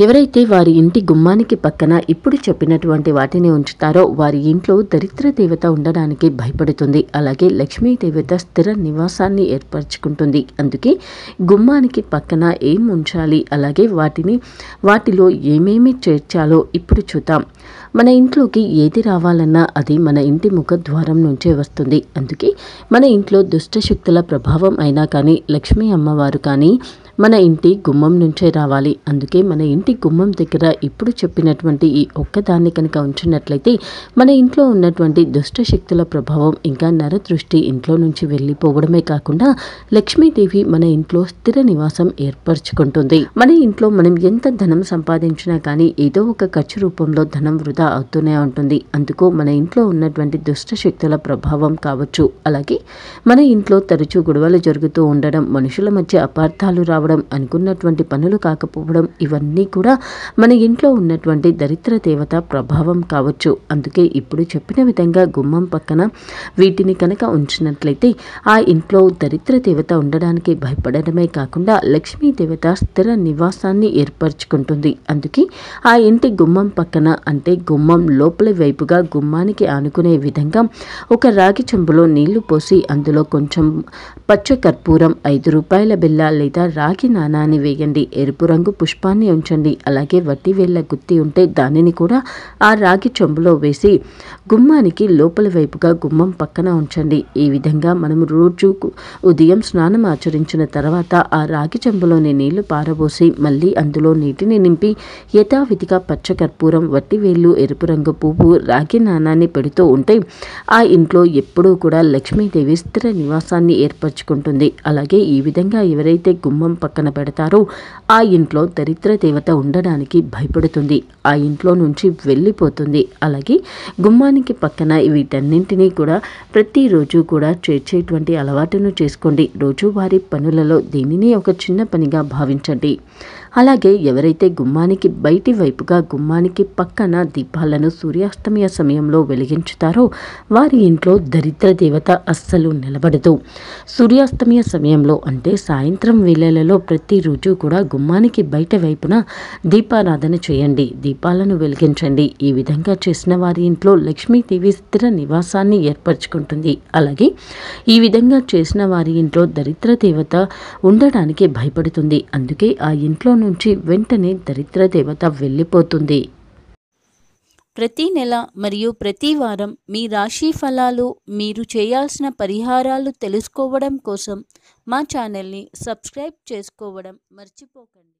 ఎవరైతే వారి ఇంటి గుమ్మానికి పక్కన ఇప్పుడు చెప్పినటువంటి వాటిని ఉంచుతారో వారి ఇంట్లో దరిద్ర దేవత ఉండడానికి భయపడుతుంది. అలాగే లక్ష్మీ దేవత స్థిర నివాసాన్ని ఏర్పరచుకుంటుంది. అందుకే గుమ్మానికి పక్కన ఏం ఉంచాలి? అలాగే వాటిని వాటిలో ఏమేమి చేర్చాలో ఇప్పుడు చూద్దాం. మన ఇంట్లోకి ఏది రావాలన్నా అది మన ఇంటి ముఖ ద్వారం నుంచే వస్తుంది. అందుకే మన ఇంట్లో దుష్ట శక్తుల ప్రభావం అయినా కానీ లక్ష్మీ అమ్మవారు కానీ మన ఇంటి గుమ్మం నుంచే రావాలి. అందుకే మన ఇంటి గుమ్మం దగ్గర ఇప్పుడు చెప్పినటువంటి ఈ ఒక్కదాన్ని కనుక ఉంచినట్లయితే మన ఇంట్లో ఉన్నటువంటి దుష్ట శక్తుల ప్రభావం ఇంకా నరదృష్టి ఇంట్లో నుంచి వెళ్ళిపోవడమే కాకుండా లక్ష్మీదేవి మన ఇంట్లో స్థిర నివాసం ఏర్పరచుకుంటుంది. మన ఇంట్లో మనం ఎంత ధనం సంపాదించినా కానీ ఏదో ఒక ఖర్చు రూపంలో ధనం వృధా అవుతూనే ఉంటుంది. అందుకు మన ఇంట్లో ఉన్నటువంటి దుష్ట శక్తుల ప్రభావం కావచ్చు. అలాగే మన ఇంట్లో తరచూ గొడవలు జరుగుతూ ఉండడం మనుషుల మధ్య అపార్థాలు రావడం అనుకున్నటువంటి పనులు కాకపోవడం ఇవన్నీ కూడా మన ఇంట్లో ఉన్నటువంటి దరిద్ర దేవత ప్రభావం కావచ్చు. అందుకే ఇప్పుడు చెప్పిన విధంగా గుమ్మం పక్కన వీటిని కనుక ఉంచినట్లయితే ఆ ఇంట్లో దరిద్ర దేవత ఉండడానికి భయపడడమే కాకుండా లక్ష్మీ దేవత స్థిర నివాసాన్ని ఏర్పరచుకుంటుంది. అందుకే ఆ ఇంటి గుమ్మం పక్కన అంటే గుమ్మం లోపలి వైపుగా గుమ్మానికి ఆనుకునే విధంగా ఒక రాగి చెంబులో నీళ్ళు పోసి అందులో కొంచెం పచ్చ కర్పూరం ఐదు రూపాయల బిల్ల లేదా రాగి నాణాన్ని వేయండి. ఎరుపు రంగు పుష్పాన్ని ఉంచండి. అలాగే వట్టి వేళ్ళ గుత్తి ఉంటే దానిని కూడా ఆ రాగి చెంబులో వేసి గుమ్మానికి లోపల వైపుగా గుమ్మం పక్కన ఉంచండి. ఈ విధంగా మనం రోజు ఉదయం స్నానం ఆచరించిన తర్వాత ఆ రాగి చెంబులోని నీళ్ళు పారబోసి మళ్ళీ అందులో నీటిని నింపి యథావిధిగా పచ్చకర్పూరం వట్టి వేళ్ళు ఎరుపు రంగు పువ్వు రాగి నాణాన్ని పెడుతూ ఉంటే ఆ ఇంట్లో ఎప్పుడూ కూడా లక్ష్మీదేవి స్థిర నివాసాన్ని ఏర్పరచుకుంటుంది. అలాగే ఈ విధంగా ఎవరైతే గుమ్మం పక్కన పెడతారో ఆ ఇంట్లో దరిద్ర దేవత ఉండడానికి భయపడుతుంది. ఆ ఇంట్లో నుంచి వెళ్ళిపోతుంది. అలాగే గుమ్మానికి పక్కన వీటన్నింటినీ కూడా ప్రతిరోజు కూడా చేర్చేటువంటి అలవాటును చేసుకోండి. రోజువారీ పనులలో దీనిని ఒక చిన్న పనిగా భావించండి. అలాగే ఎవరైతే గుమ్మానికి బయటి వైపుగా గుమ్మానికి పక్కన దీపాలను సూర్యాస్తమయ సమయంలో వెలిగించుతారో వారి ఇంట్లో దరిద్ర దేవత అస్సలు నిలబడదు. సూర్యాస్తమయ సమయంలో అంటే సాయంత్రం వేళలలో ప్రతిరోజు కూడా గుమ్మానికి బయట వైపున దీపారాధన చేయండి దీపాలను వెలిగించండి. ఈ విధంగా చేసిన వారి ఇంట్లో లక్ష్మీదేవి స్థిర నివాసాన్ని ఏర్పరచుకుంటుంది. అలాగే ఈ విధంగా చేసిన వారి ఇంట్లో దరిద్ర దేవత ఉండడానికి భయపడుతుంది. అందుకే ఆ ఇంట్లో నుంచి వెంటనే దరిద్ర దేవత వెళ్ళిపోతుంది. ప్రతి నెల మరియు ప్రతి వారం మీ రాశి ఫలాలు మీరు చేయాల్సిన పరిహారాలు తెలుసుకోవడం కోసం మా ఛానల్ని సబ్స్క్రైబ్ చేసుకోవడం మర్చిపోకండి.